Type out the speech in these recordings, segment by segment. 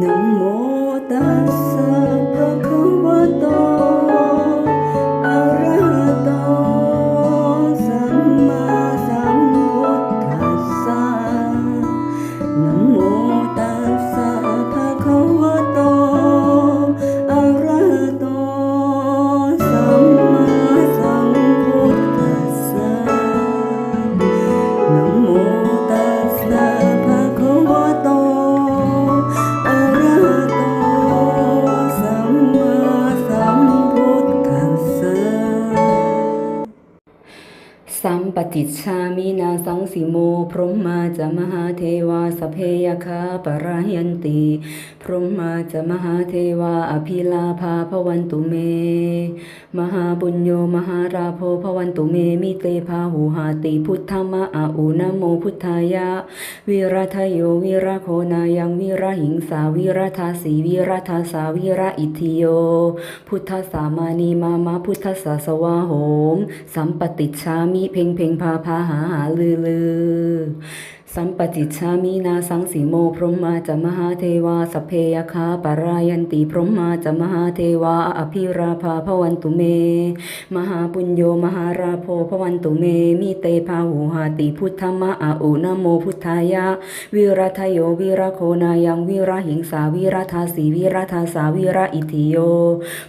นะโสัมปติชามินาสังสิโม พรหมาจะมหาเทวาสเพยคาปรายันติพรหมาจะมหาเทวาอภิลาภาพวันตุเม มหาบุญโยมหาราโพพวันตุเมมิเตภาหูหาติพุทธมะอาอุนโมพุทธายะ วิรัทโยวิรโคนายังวิรหิงสาวิรัทาสีวิรัทาสาวิรอิทิโย พุทธสามานีมามาพุทธสาสวาโหม สัมปติชามิเพ่งเพ่งพาพาหาหาลือลือ สัมปติชามินาสังสีโมพรหมาจะมหาเทวาสเพยคาปรายันติพรหมาจะมหาเทวาอภิราภาพวันตุเม มหาปุญโยมหาราโพพวันตุเม มิเตภาหูหาติพุทธมะอาอุนโมพุทธายะ วิรัทโยวิรโคนายังวิระหิงสาวิรัทาสีวิรัทาสาวิระอิทิโย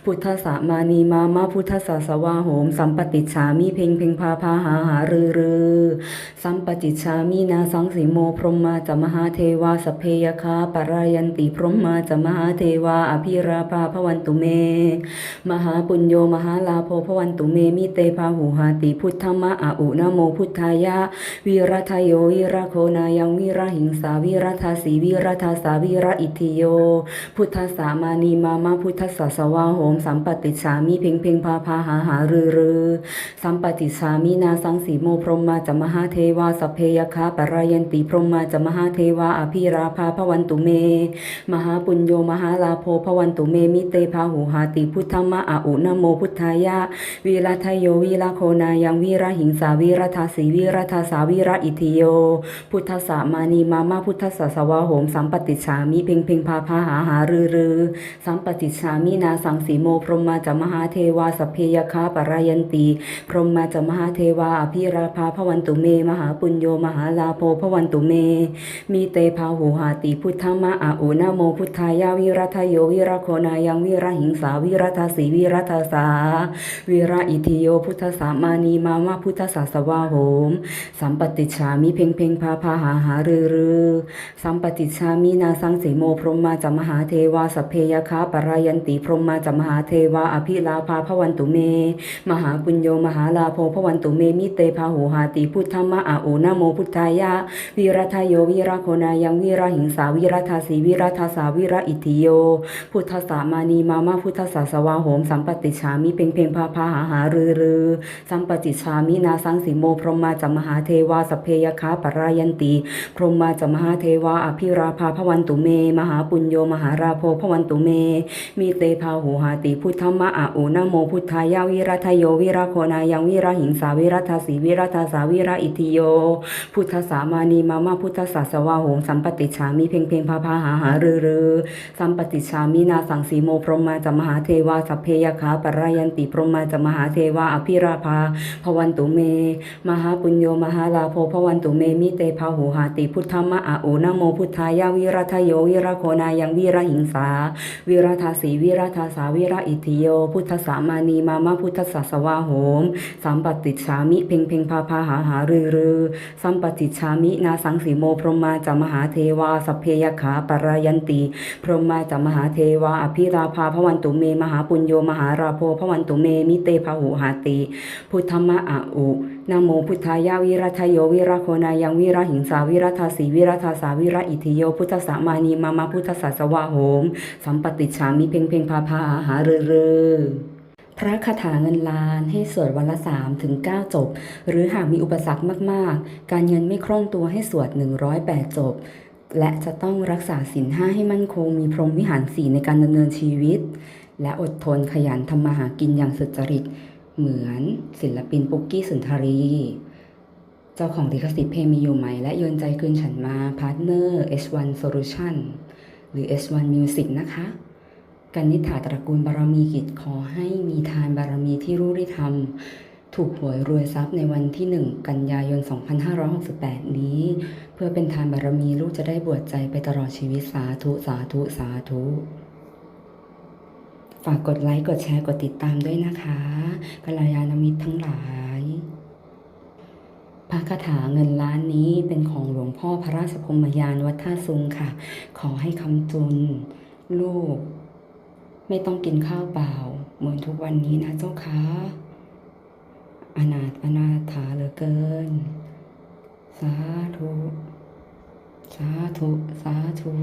พุทธสามานีมามาพุทธสาสวาโหม สัมปติชามิเพ่งเพ่งพาพาหาหารือรือสัมปติชามินาสังสีโมพรหมาจะมหาเทวาสเพยคาปรายันติพรหมาจะมหาเทวาอภิราภาพวันตุเม มหาปุญโยมหาลาโภพวันตุเมมิเตภาหูหาติพุทธมะอาอุนโมพุทธายะวิรัทโยวิรโคนายังวิรหิงสาวิรัทาสีวิรัทาสาวิรอิทิโย พุทธสามานีมามาพุทธสสวาโหมสัมปติชามิเพ่งเพ่งพาพาหาหารือรือสัมปติชามินาสังสีโมพรหมาจะมหาเทวาสเพยคาปรายันติพรหมาจะมหาเทวาอภิราภาพวันตุเม มหาปุญโยมหาลาโภพวันตุเมมิเตภาหูหาติพุทธมะอาอุนะโมพุทธายะวิรัทโยวิราโคนายังวิระหิงสาวิรัทาสีวิรัทาสาวิระอิทิโย พุทธสามานีมามาพุทธสาสวาโหมสัมปติชามิเพ่งเพ่งพาพาหาหารือรือสัมปติชามินาสังสีโมพรหมาจะมหาเทวาสพเพยคาปรายันติพรหมาจะมหาเทวาอภิราภาพวันตุเม มหาปุญโยมหาลาโภพวันตุเม มีเตภาหูหาติพุทธมะอาอุนะโมพุทธายาวิรัทโยวิรโคนายังวิระหิงสาวิรัทสีวิรัทสา วิระอิทิโยพุทธสามานีมามาพุทธสาสวาโหม สัมปติชามิเพ่งเพ่งพาพาหาหารือรือสัมปติชามินาสังเสโมพรหมาจมหาเทวาสเพยคาปรายันติพรหมาจมหาเทวาอภิลาภาพวันตุเม มหาปุญโยมหาลาโภพวันตุเมมิเตภาหูหาติพุทธมะอาโอนะโมพุทธายะวิรัทโยวิรโคนายังวิรหิงสาวิรัทาสีวิรัทาสาวิรอิทิโย พุทธสามานีมามาพุทธสาสวาโหมสัมปติชามิเพ่งเพ่งพาพาหาหารือรือสัมปติชามินาสังสิโมพรหมาจะมหาเทวาสเพยคาปรายันติ พรหมาจะมหาเทวาอภิราภาพวันตุเม มหาปุญโยมหาราโพพวันตุเม มีเตภาหูหาติพุทธมะอาอุนโมพุทธายาวิรัทโยวิรโคนายังวิรหิงสาวิรัทาสีวิรัทาสาวิรอิทิโย พุทธสามานีมามาพุทธสาสวาโหงสัมปติชามิเพ่งเพ่งพาพาหาหารือรือสัมปติชามินาสังสีโมพรหมาจะมหาเทวาสัพเพยคาปรายันติพรหมาจะมหาเทวาอภิราภาพวันตุเม มหาปุญโยมหาลาโภพวันตุเมมิเตภาหูหาติพุทธมะอาโอนะโมพุทธายาวิรัทโยวิรโคนายังวิรหิงสา วิรัทาสีวิรัทาสาวิระอิทิโย พุทธสามานีมามาพุทธสาสวาโหมสัมปติชามิเพ่งเพ่งพาพาหาหารือรือสัมปติชามินาสังสีโม พรหมาจะมหาเทวาสพเพยขาปรายันติพรหมาจะมหาเทวาอภิราภาพวันตุเม มหาปุญโยมหาราโพพวันตุเม มิเตภหูหาติพุทธมะอาอุนะโมพุทธายาวิรัทโยวิระโคนายังวิระหิงสาวิรัทาสีวิรัทาสาวิระอิทิโยพุทธสามานีมามาพุทธสาสวาโหม สัมปติชามิเพ่งเพ่งพาพาหาหารือรือ พระคาถาเงินล้านให้สวดวันละ3ถึง9จบ หรือหากมีอุปสรรคมากๆ การเงินไม่คล่องตัวให้สวด 108 จบ และจะต้องรักษาศีลห้าให้มั่นคง มีพรหมวิหารสีในการดำเนินชีวิต และอดทนขยันทำมาหากินอย่างสุจริต เหมือนศิลปินปุกกี้สุนทรี เจ้าของลิขสิทธิ์เพลงมีอยู่ไหม และโยนใจคืนฉันมาพาร์ทเนอร์ H1 Solution หรือ S1 Music นะคะ กันนิษฐาตระกูลบารมีกิจขอให้มีทานบารมีที่รู้ได้ทำถูกหวยรวยทรัพย์ในวันที่ 1 กันยายน 2568 นี้ เพื่อเป็นทานบารมีลูกจะได้บวชใจไปตลอดชีวิตสาธุสาธุสาธุฝากกดไลค์ กดแชร์ กดติดตามด้วยนะคะกัลยาณมิตรทั้งหลาย พระคาถาเงินล้านนี้เป็นของหลวงพ่อพระราชพมยานวัดท่าซุงค่ะ ขอให้คำจุน ลูก ไม่ต้องกินข้าวเปล่า เหมือนทุกวันนี้นะเจ้าคะอนาถอนาถาเหลือเกิน สาธุ สาธุ สาธุ